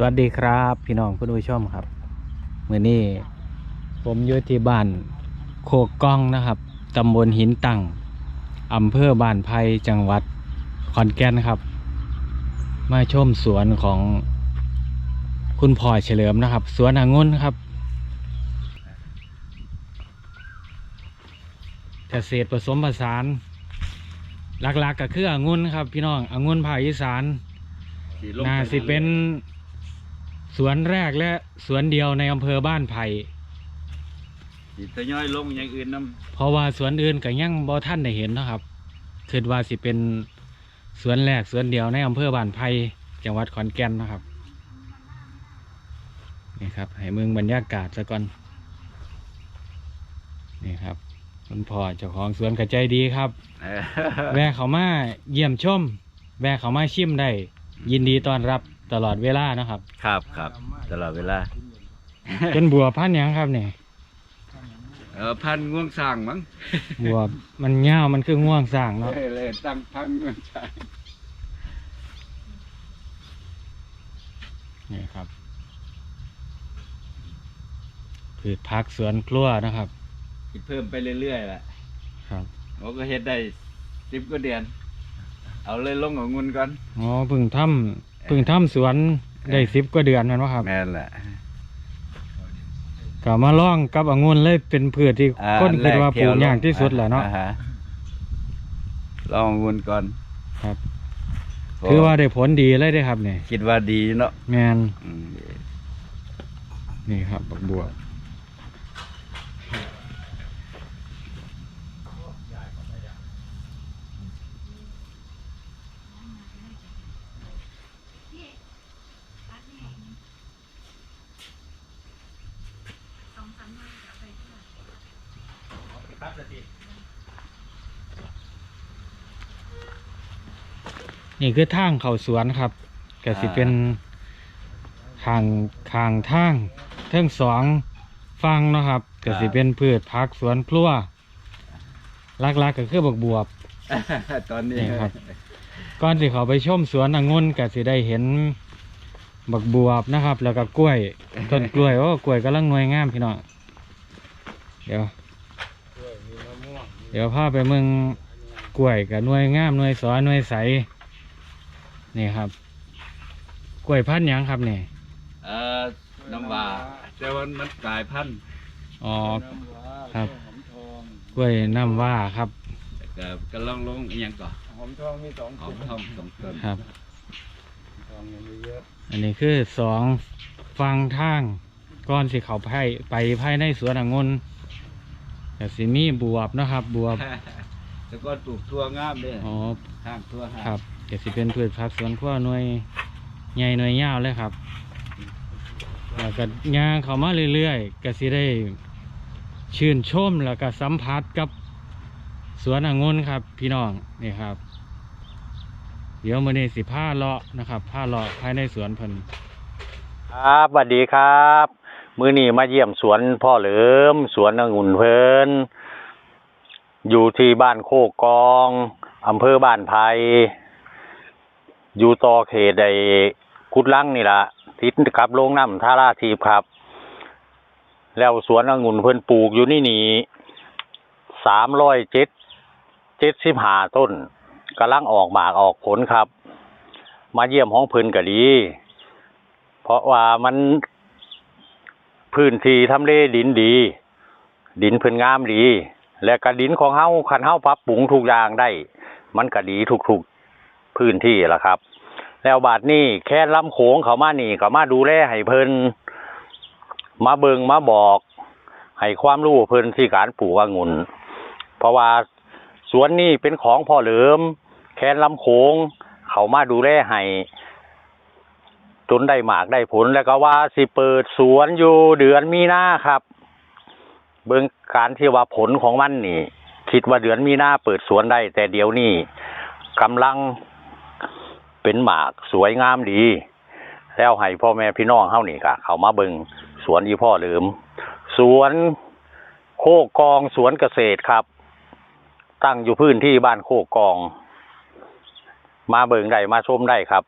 สวัสดีครับ พี่น้องผู้ชมครับเมื่อนี้ผมอยู่ที่บ้านโคกกล้องนะครับตำบลหินตั้งอำเภอบ้านไผ่จังหวัดขอนแก่นครับ มาชมสวนของคุณพ่อเฉลิมนะครับ สวนองุ่นครับเกษตรผสมผสานหลักๆก็คือองุ่นครับ พี่น้ององุ่นภาคอีสานน่าสิเป็น สวนแรกและสวนเดียวในอำเภอบ้านไผ่สิทยอยลงอย่างอื่นน้เพราะว่าสวนอื่นก็ยังบ่ท่านได้เห็นเนาะครับคิดว่าสิเป็นสวนแรกสวนเดียวในอำเภอบ้านไผ่จังหวัดขอนแก่นเนาะครับนี่ครับ ให้เมืองบรรยากาศซะก่อนนี่ครับคุณพ่อเจ้าของสวนกระใจดีครับำเออแวะเขามาเยี่ยมชม แวะเขามาชิมได้ ยินดีต้อนรับ ตลอดเวลานะครับ ครับครับตลอดเวลา เป็นบัวพันธุ์หยังครับเนี่ยเออพันง่วงสร้างมั้งบัวมันเงาวมันคือง่วงสร้างเนาะเลยเลยตั้งพันง่วงสร้างนี่ครับพืชพักสวนครัวนะครับสิเพิ่มไปเรื่อยๆแหละครับเราก็เฮ็ดได้สิบกว่าเดือน เอาเลยลงของงุนก่อนอ๋อเพึ่งทำ เพึ่งทำสวนได้สิบกว่าเดือนแม่นวะครับแม่นแหละ ก็มาล่องกับองุ่นเลยเป็นพืชที่อ่าคนคิดว่าปแรลูกเที่ยากที่สุดแหละเนาะ อ่ฮลองงุนก่อนครับ ถือว่าได้ผลดีเลยได้อครับเนี่ยคิดว่าดีเนาะแมนอืม นี่ครับบักบัว นี่คือทางเข้าสวนครับก็สิเป็นทางทางทางเทั้งสองฟังเนาะครับก็สิเป็นพืชผักสวนครัวหลักๆก็คือบักบวบตอนนี้นี่ครับก่อนที่เขาไปชมสวนองุ่นก็สิได้เห็นบักบวบนะครับ แล้วก็กล้วยต้นกล้วยโอ้กล้วยกำลังหน่วยงามพี่น้องเดี๋ยวเดี๋ยวพาไปเมืองกล้วยกับหน่วยงามหน่วยสอหน่วยใส นี่ครับ กล้วยพันธุ์หยังครับนี่เออน้ำว่าแต่ว่ามันกลายพันธุ์อ๋อครับกล้วยน้ำว่าครับก็ก็ลองลงอีหยังก่อนหอมทองมีสองหอมทองสองต้นครับ ทองยังมีเยอะอันนี้คือสองฟังทางก้อนสิเขาไปไปภายในสวนองุ่นแต่สิมีบวบนะครับ บวบแล้วก็ปลูกทั่วงามเด้อ๋อข้างทั่วหาครับ ก็สิเป็นพืชผักสวนครัวหน่วยใหญ่หน่วยยาวเลยครับแล้วก็ย่างเขามาเรื่อยๆก็สิได้ชื่นชมแล้วก็สัมผัสกับสวนองุ่นครับ พี่น้องนี่ครับ เดี๋ยวมื้อนี้สิผ้าเลาะนะครับผ้าเลาะภายในสวนเพิ่นครับสวัสดีครับ มือนี้มาเยี่ยมสวนพ่อเหลิมสวนองุ่นเพลินอยู่ที่บ้านโคกกองอำเภอบ้านไผ่ อยู่ต่อเขตใดกุดลังนี่ละทิศกับโรงน้ำท่าราทีบครับ แล้วสวนองุ่นเพิ่นปลูกอยู่นี่นี่สามร้อยเจ็ดเจ็ดสิบห้าต้นกำลังออกหมากออกผลครับ มาเยี่ยมห้องเพิ่นก็ดี เพราะว่ามันพื้นที่ทำเลดินดี ดินเพิ่นงามดี และกระดินของเฮาคันเฮาปรับปรุงทุกอย่างได้ มันก็ดีทุกๆ พื้นที่ล่ะครับ แล้วบาดนี้แค่ลำโขงเขามานี่ก็มาดูแลให้เพิ่นมาเบิงมาบอกให้ความรู้เพิ่นที่การปลูกองุ่นเพราะว่าสวนนี้เป็นของพ่อเหลิม แคนลำโขงเขามาดูแลให้จนได้หมากได้ผลแล้วก็ว่าสิเปิดสวนอยู่เดือนมีนาครับ เบิ่งการที่ว่าผลของมันนี่ คิดว่าเดือนมีนาเปิดสวนได้ แต่เดี๋ยวนี้กำลัง เป็นหมากสวยงามดี แล้วให้พ่อแม่พี่น้องเฮานี่ก็เขามาเบิ่งสวนอีพ่อเหลิมสวนโคกกองสวนเกษตรครับ ตั้งอยู่พื้นที่บ้านโคกกอง มาเบิ่งได้มาชมได้ครับ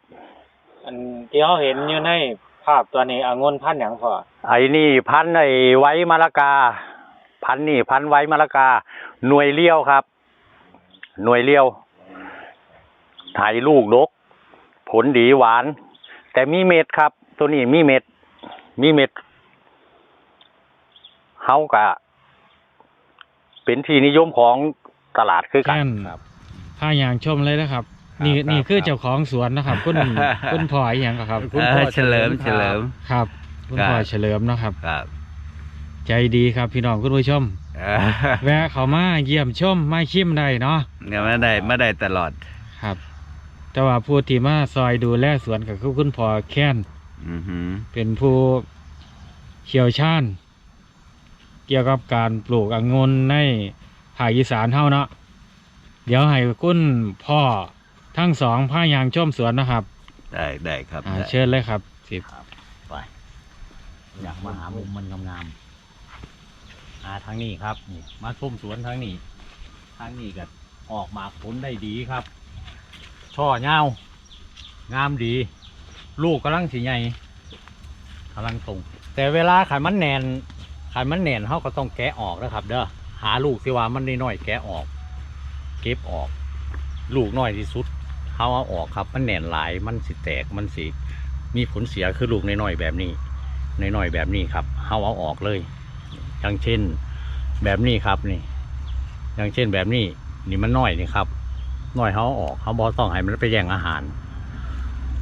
อันที่เขาเห็นอยู่ในครับตัวนี้องุ่นพันธุ์หยังพอไอ้นี่พันธุ์ไอ้ไว้มะละกา พันธุ์นี่พันธุ์ไว้มะละกา หน่วยเลี้ยวครับ หน่วยเลี้ยวถ่ายลูกดก ผลดีหวาน แต่มีเม็ดครับ ตัวนี้มีเม็ด มีเม็ดเฮากะ เป็นที่นิยมของตลาดคือกันแค่นครับผ้ายางชมเลยนะครับ นี่ครับนี่คือครับเจ้าของสวนนะครับ คุณคุณพ่ออหย่างก็ครับคุณพ่อเออเฉลิมเฉเฉลิลิมมครับ คุณพ่อครับเฉลิมนะครับครับใจดีครับพี่น้องคุณผู้ชมเออแวะเขามาเยี่ยมชมมาชิมได้เนาะเนี่ยไม่ได้ไม่ได้ตลอดครับ แต่ว่าผู้ที่มาซอยดูแลสวนก็คือคุณพ่อแค้นอือหือเป็นผู้เชี่ยวชาญเกี่ยวกับการปลูกองุ่นในภาคอีสานเฮาเนาะเดี๋ยวให้คุณพ่อทั้งสองพายางชมสวนนะครับได้ได้ครับอ่าได้เชิญเลยครับสิบไปอยากมาหามุมมันงามๆอ่าทางนี้ครับนี่มาชมสวนทางนี้ ทางนี้ก็ออกหมากผลได้ดีครับ ช่อเงางามดี ลูกกำลังสีใหญ่กำลังตรง แต่เวลาขันมันแนนขันมันแนนเขาก็ต้องแกะออกนะครับ เด้อหาลูกที่ว่ามันน้อยๆแกะออก เก็บออก ลูกน้อยที่สุดเขาเอาออกครับ มันแนนหลายมันสิแตกมันสิมีผลเสียคือลูกน้อยๆแบบนี้น้อยๆแบบนี้ครับเขาเอาออกเลย อย่างเช่นแบบนี้ครับนี่ อย่างเช่นแบบนี้นี่มันน้อยนี่ครับ น้อยเขาออกเขาบอต้องให้มันไปแย่งอาหาร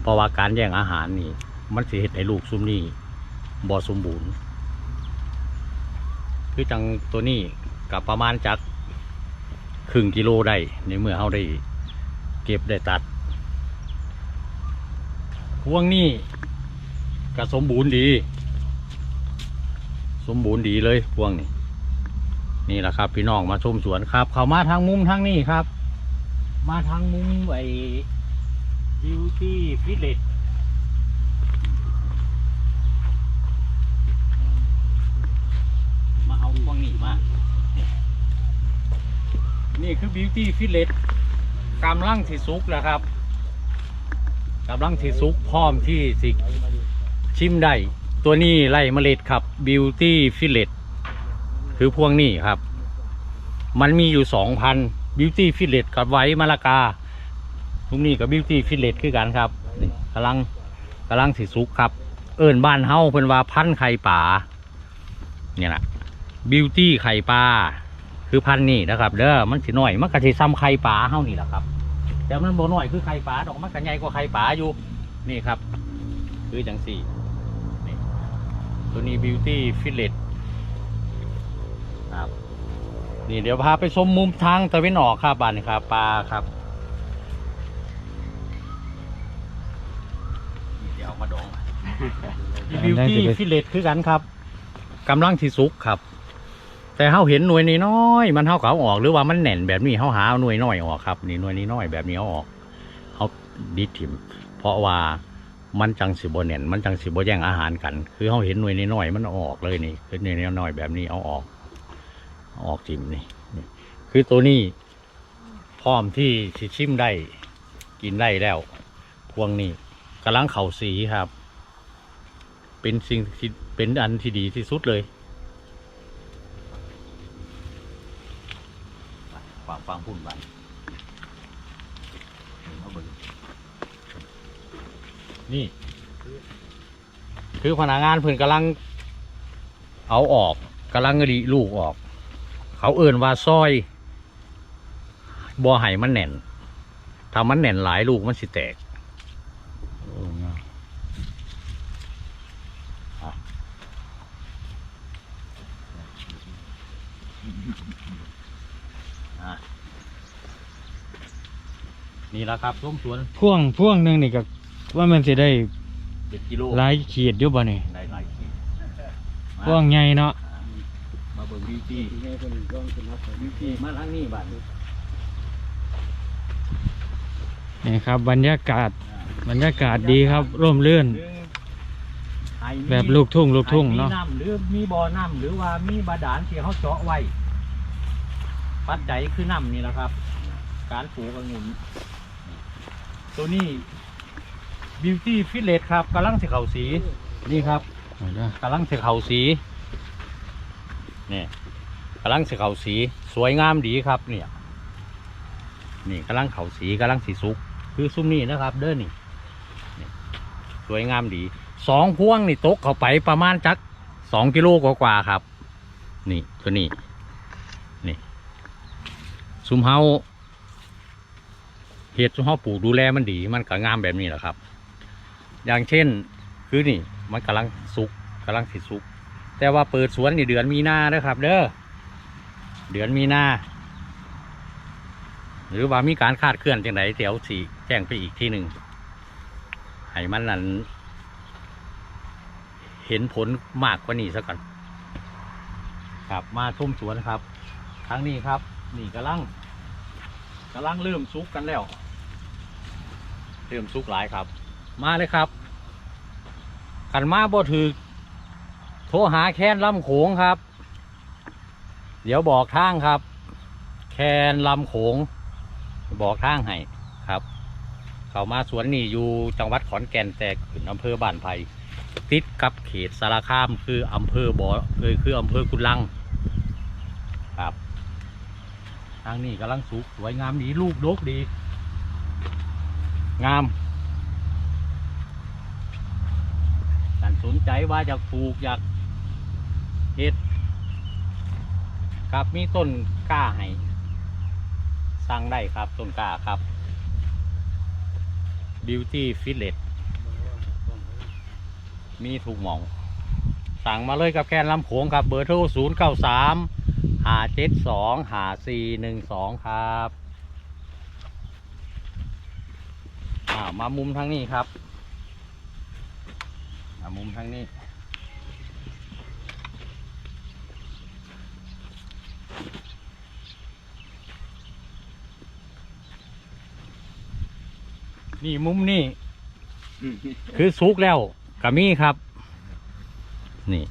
เพราะว่าการแย่งอาหารนี่ มันสิเห็ดให้ลูกซุ่มนี่บอสมบูรณ์ คือจังตัวนี้กับประมาณจักครึ่งกิโลได้ในเมื่อเขาได้เก็บได้ตัดพวงนี้ก็สมบูรณ์ดี สมบูรณ์ดีเลยพวงนี้นี่แหละครับ พี่น้องมาชมสวนครับ เขามาทางมุมทางนี้ครับ มาทางมุมไอ้บิวตี้ฟิลเลตมาเอาพวงนี้มา นี่คือบิวตี้ฟิลเลตกำลังที่สุกแล้วครับกำลังที่สุกพร้อมที่สิชิมได้ ตัวนี้ไล่เมล็ดครับบิวตี้ฟิลเลตคือพวงนี้ครับ มันมีอยู่สองพัน บิวตี้ฟิเลตกับไว้มะละกาทุกนี้กับบิวตี้ฟิเลตคือกันครับนี่กำลังกำลังสิสุกครับ เอิญบ้านเฮาเป็นว่าพันไข่ป่าเนี่ยแหละบิวตี้ไข่ปลาคือพันนี่นะครับ เด้อมันสิน้อยมันก็สิซ้ำไข่ปลาเฮานี่แหละครับ แต่มันบ่น้อยคือไข่ปลาดอกมันก็ใหญ่กว่าไข่ปลาอยู่นี่ครับ คือจังสี่ตัวนี้บิวตี้ฟิลเลตครับ นี่เดี๋ยวพาไปชมมุมทางตะวันออกครับบ้านนี่ครับปลาครับนี่เดี๋ยวเอามาดองบิวตี้ฟิลเลตคือกันครับกำลังที่สุกครับ แต่เขาเห็นหน่วยนี้น้อยๆมันเขาเขาออกหรือว่ามันแน่นแบบนี้เขาหาเอาหน่วยน้อยออกครับนี่หน่วยนี้น้อยแบบนี้เขาออกเขาดิดถิ่มเพราะว่ามันจังสิบแน่นมันจังสิบแย่งอาหารกัน คือเขาเห็นหน่วยนี้น้อยมันเอาออกเลยนี่คือหน่วยนี้น้อยแบบนี้เอาออกเอาออกจิ้มนี่นี่คือตัวนี้พร้อมที่สิชิมได้กินได้แล้ว พวงนี้กำลังเข่าสีครับ เป็นสิ่งที่เป็นอันที่ดีที่สุดเลยฟังฟังพูดไปนี่ คือพนักงานเพิ่นกำลัง เอาออกกำลังกระดิลูกออก เขาเอื่นว่าซอยบัวไห้มันแน่นถ้ามันแน่นหลายลูกมันสิแตกอะอะนี่แหละครับร่มสวนพ่วงพ่วงหนึ่งนี่ก็ว่ามันสิได้เจ็ดกิโลหลายขีดอยู่บ่นี่ได้หลายขีดมาพ่วงใหญ่เนาะมาเบิ่งบิวตี้ที่ให้คนร่องขึ้นมาบิวตี้มาทางนี้บ้านนี้นี่ครับ บรรยากาศบรรยากาศดีครับ ร่มรื่นไอ้มีแบบลูกทุ่ง ลูกทุ่งไอ้มีเนาะน้ำหรือมีบ่อน้ำหรือว่ามีบาดาลที่เขาเจาะไว้ปัจจัยคือน้ำนี่แหละครับ การปลูกองุ่นตัวนี้บิวตี้ฟิเลตครับกำลังสิเขาสีนี่ครับเอาเด้อกำลังเสเขาสี นี่กำลังเสเขาสีสวยงามดีครับเนี่ย นี่กำลังเขาสีกำลังสีสุก คือซุ้มนี่นะครับ เด้อนี่นี่สวยงามดีสองพวงนี่ตกเข้าไปประมาณจักสองกิโลกว่าๆครับ นี่ตัวนี้นี่ซุ้มเฮาเห็ดซุ้มเฮาปลูกดูแลมันดีมันก็งามแบบนี้แหละครับ อย่างเช่นคือนี่มันกำลังสุกกำลังสิสุก แต่ว่าเปิดสวนนี่เดือนมีนาเด้อครับ เด้อเดือนมีนาหรือว่ามีการคาดเคลื่อนจังไดเดี๋ยวสิแจ้งไปอีกที่หนึ่งให้มันนั้นเห็นผลมากกว่านี้ซะก่อนครับมาทุ่มสวนครับครั้งนี้ครับนี่กำลังกำลังเริ่มสุกกันแล้วเริ่มสุกหลายครับ มาเลยครับขันมาบ่ถือ โทรหาแคนลำโขงครับ เดี๋ยวบอกทางครับ แคนลำโขง บอกทางให้ครับ เขามาสวนนี่อยู่จังหวัดขอนแก่นแต่ขึ้นอำเภอบ้านไผ่ติดกับเขตสารคามคืออำเภอบ่อเอยคืออำเภอกุลังครับ ทางนี้กำลังสุกสวยงามดีลูกดกดี งามท่สนใจว่าจะปลูกอยาก เห็ดครับมีต้นกล้าให้สั่งได้ครับต้นกล้าครับ Beauty f i t l e t มีถูกหมองสั่งมาเลยกับแกนลำโขงครับเบอร์โทร0 9 3 5 7 2 5 4 1 2ครับอ่ามามุมทางนี้ครับ มุมทางนี้ นี่มุมนี่คือสุกแล้วกะมีครับ นี่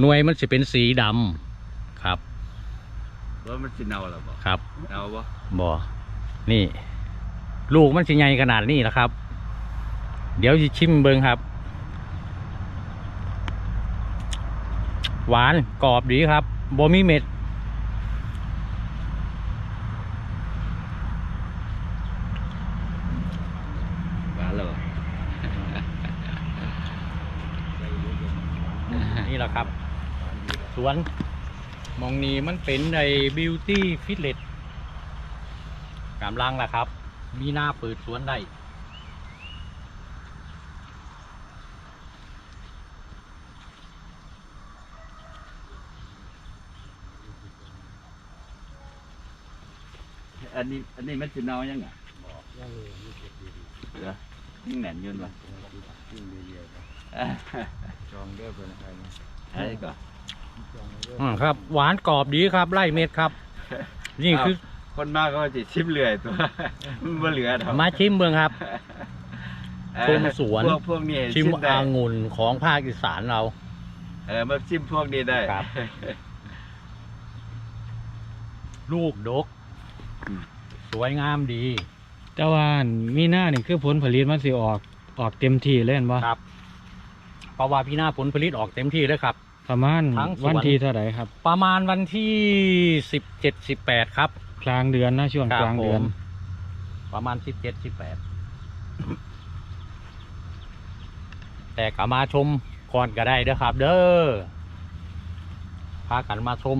หน่วยมันจะเป็นสีดำครับว่ามันสิเนาหรอบ่ครับเนาบ่บ่นี่ ลูกมันสิใหญ่ขนาดนี้แล้วครับ เดี๋ยวจะชิมเบิงครับ หวานกรอบดีครับบ่มีเม็ด หวานแล้วบ่ นี่แหละครับ ส วน มองนี้มันเป็นในบิวตี้ฟิตเลตกำลังแหละครับ มีหน้าเปิดสวนได้อันนี้อันนี้มันสิเนายังอะยังเลยมีเก็บดีเหรอยังแหน่นอยืนวะๆยิ่งเดียวๆครับเอ้ยจองเด้อเป็นใครนะไอ้ก็จองเด้ ออืมครับ หวานกรอบดีครับไล่เม็ดครับ นี่คือคนมากก็จะชิมเรื่อยตัวมันบ่เหลือดอกมาชิมเมืองครับเออชมสวนพวกพวกนี้ชิมได้อางุ่นของภาคอีสานเรา เออมาชิมพวกนี้ได้ครับ ลูกดกอืมสวยงามดีแต่ว่ามีหน้านี่คือผลผลิตมันสิออกออกเต็มที่เล่นบ่ครับเพราะว่าพี่หน้าผลผลิตออกเต็มที่เลยครับ ประมาณทั้งสวน วันที่เท่าไหร่ครับ ประมาณวันที่สิบเจ็ดสิบแปดครับกลางเดือนนะช่วงครับกลางเดือน ผมประมาณสิบเจ็ดสิบแปดแต่ก็มาชมก่อนก็ได้เด้อครับ เด้อพากันมาชม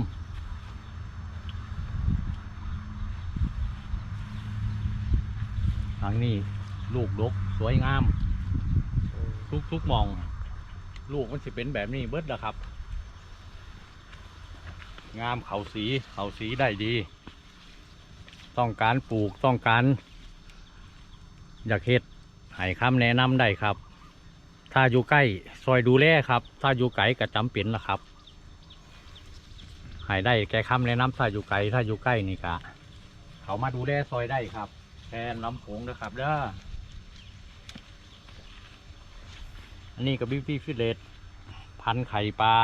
ทางนี้ลูกดกสวยงาม ทุกทุกๆหมอง ลูกมันสิเป็นแบบนี้เบิดแล้วครับ งามเขาสีเขาสีได้ดี ต้องการปลูกต้องการ อยากเฮ็ดให้คำแนะนำได้ครับ ถ้าอยู่ใกล้ซอยดูแลครับ ถ้าอยู่ไกลก็จำเป็นละครับให้ได้แก่คำแนะนำถ้าอยู่ไกลถ้าอยู่ใกล้นี่กะเขามาดูแลซอยได้ครับแทนลำโขงนะครับเด้ออันนี้ก็บิวตี้ฟิเลตพันไข่ปลา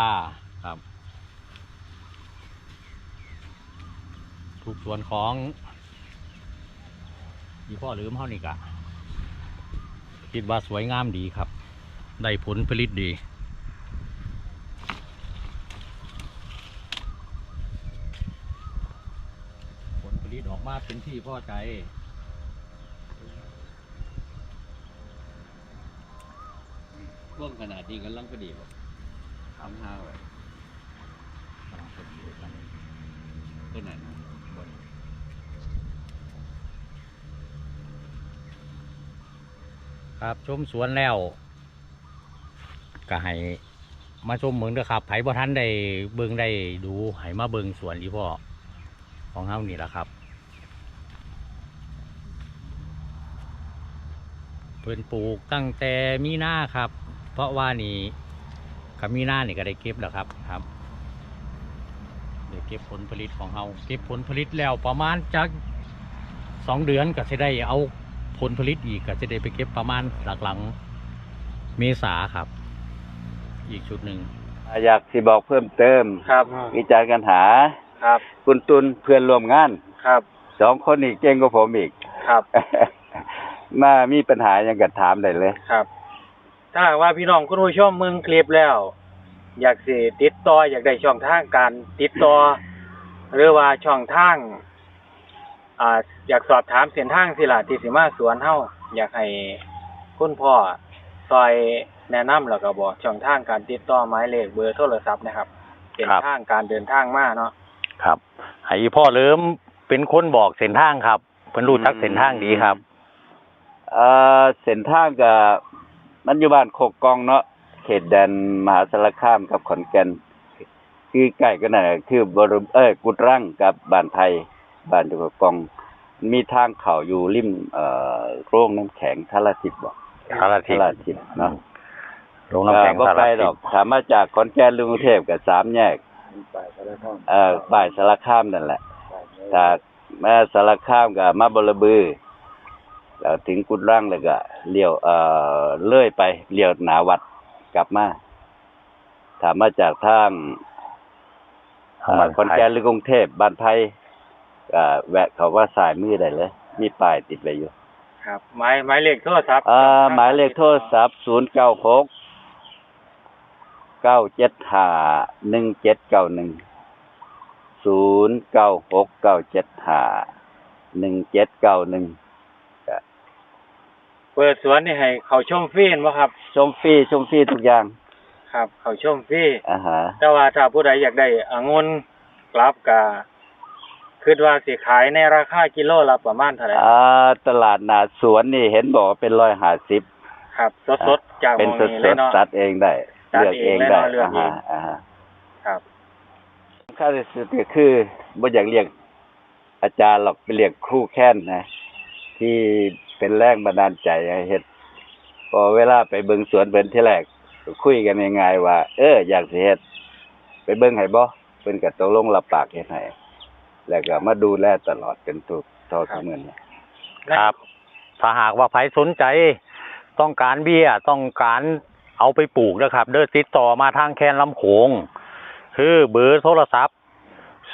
ครับ ทุกส่วนของมีพ่อหรือเท่านี่กะคิดว่าสวยงามดีครับ ได้ผลผลิตดี ผลผลิตออกมาเป็นที่พอใจร่วมขนาดนี้กันลังพอดีบ่ทำห้าไว้ต้นไหนนะบน ครับชมสวนแล้วก็ให้มาชมเมืองเด้อครับไผบ่ทันได้เบิ่งได้ดูให้มาเบิ่งสวนอีพ่อของเฮานี่แหละครับ เพิ่นปลูกตั้งแต่มีหน้าครับ เพราะว่านี่กับมีหน้านี่ก็ได้เก็บแล้วครับครับได้เก็บผลผลิตของเฮาเก็บผลผลิตแล้วประมาณจากสองเดือนก็จะได้เอา ผลผลิตอีกก็จะได้ไปเก็บประมาณหลักหลังเมษาครับ อีกชุดหนึ่งอยากสิบอกเพิ่มเติมครับวิจารณ์กันหาครับ คุณตุนเพื่อนร่วมงานครับสองคนอีกเก่งกว่าผมอีกครับมามีปัญหาอย่างกัถามได้เลยครับ ถ้าหากว่าพี่น้องคุณผู้ชมมึงคลิปแล้ว อยากสิติดต่ออยากได้ช่องทางการติดต่อหรือว่าช่องทาง อ่า อยากสอบถามเส้นทางสิล่ะที่สิมาสวนเฮาอยากให้คุณพ่อซอยแนะนำแล้วก็บอกช่องทางการติดต่อหมายเลขเบอร์โทรศัพท์นะครับเส้นทางการเดินทางมาเนาะ ครับให้พ่อเริ่มเป็นคนบอกเส้นทางครับ เพิ่นรู้จักเส้นทางดีครับ เอ่อเส้นทางกับมันอยู่บ้านโคกกองเนาะเขตแดนมหาสารคามกับขอนแก่นคือใกล้กันน่ะคือบรมเอ้ยกุดรั่งกับบ้านไทย บ้านอยู่โคกกอง มีทางเข้าอยู่ริมเอ่อโรงน้ำแข็งทารทิพย์บ่ทารทิพย์ทารทิพย์เนาะลงน้ำแข็งเอ่อบ่สารไกลทิดอกพย์ถามมาจากขอนแก่นหรือกรุงเทพก็สามแยกมีป่ายก็ได้ท่องเอ่อบ่ายสารคามนั่นแหละป่ายนี้จากแม่สารคามกับมาบลบือแล้วถึงกุดร่างแล้วก็เลี้ยวเอ่อเลื่อยไปเลี้ยวหนาวัดกลับมาถามมาจากทางเอ่อขอนแก่นหรือกรุงเทพบ้านไทย ก็แวะเขาว่าสายมือได้เลย มีป้ายติดไว้อยู่ครับหมายหมายเลขโทรศัพท์เอ่อหมายเลขโทรศัพท์ศูนย์เก้าหกเก้าเจ็ดห้าหนึ่งเจ็ดเก้าหนึ่งศูนย์เก้าหกเก้าเจ็ดห้าหนึ่งเจ็ดเก้าหนึ่งเปิดสวนนี่ให้เขาชมฟรีบ่ครับ ชมฟรีชมฟรีทุกอย่าง ครับ เขาชมฟรีอ่าฮะแต่ว่าถ้าผู้ใดอยากได้องุ่นกลับก็ คิดว่าสิขายในราคากิโลละประมาณเท่าไหร่อ่าตลาดหนาสวนนี่เห็นบอกว่าเป็นร้อยห้าสิบครับ สดๆจากหเป็นมองสดนี้สเลยดเนาะ ตัดเองได้ตัดเลือกเองเองเลยได้เนาะเลือกอ่าเองฮะอ่าฮะครับข้าที่สุดก็คือบ่อยากเรียกอาจารย์หรอกไปเรียกครูแค้นนะ ที่เป็นแรงบันดาลใจให้เฮ็ดพอเวลาไปเบิ่งสวนเพิ่นที่แรกก็คุยกันง่ายๆว่า เอออยากสิเฮ็ดไปเบิ่งให้บ่เพิ่นก็ตกลงรับปากเฮ็ดให้ แล้วก็มาดูแลตลอดจนทุกเท่าทุกมื้อนี้ครับ ถ้าหากว่าใครสนใจ ต้องการเบี้ยต้องการเอาไปปลูกนะครับ เด้อติดต่อมาทางแคนลำโขง คือเบอร์โทรศัพท์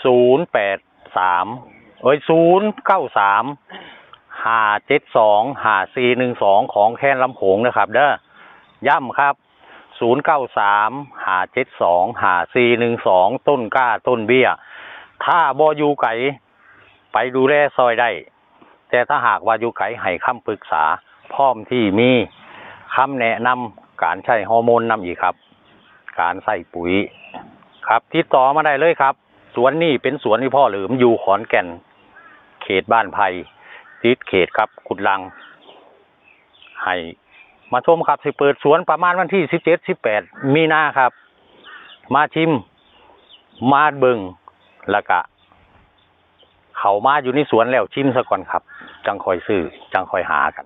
ศูนย์แปดสามเอ้ยศูนย์เก้าสามห้าเจ็ดสองห้าสี่หนึ่งสองของแคนลำโขงนะครับ เด้อย่ำครับศูนย์เก้าสามห้าเจ็ดสองห้าสี่หนึ่งสองต้นกล้าต้นเบี้ย ถ้าบอยู่ไก่ไปดูแลซอยได้ แต่ถ้าหากว่าอยู่ไกลให้คำปรึกษา พร้อมที่มีคำแนะนำการใช้ฮอร์โมนนำอีกครับ การใส่ปุ๋ยครับติดต่อมาได้เลยครับ สวนนี่เป็นสวนที่พ่อหลิมอยู่ขอนแก่น เขตบ้านไผ่ติดเขตครับกุดลัง ให้มาชมครับสิเปิดสวนประมาณวันที่สิบเจ็ดสิบแปดมีนาครับ มาชิม มาเบิง แล้วก็เขามาอยู่ในสวนแล้วชิมซะก่อนครับ จังคอยซื้อจังคอยหากัน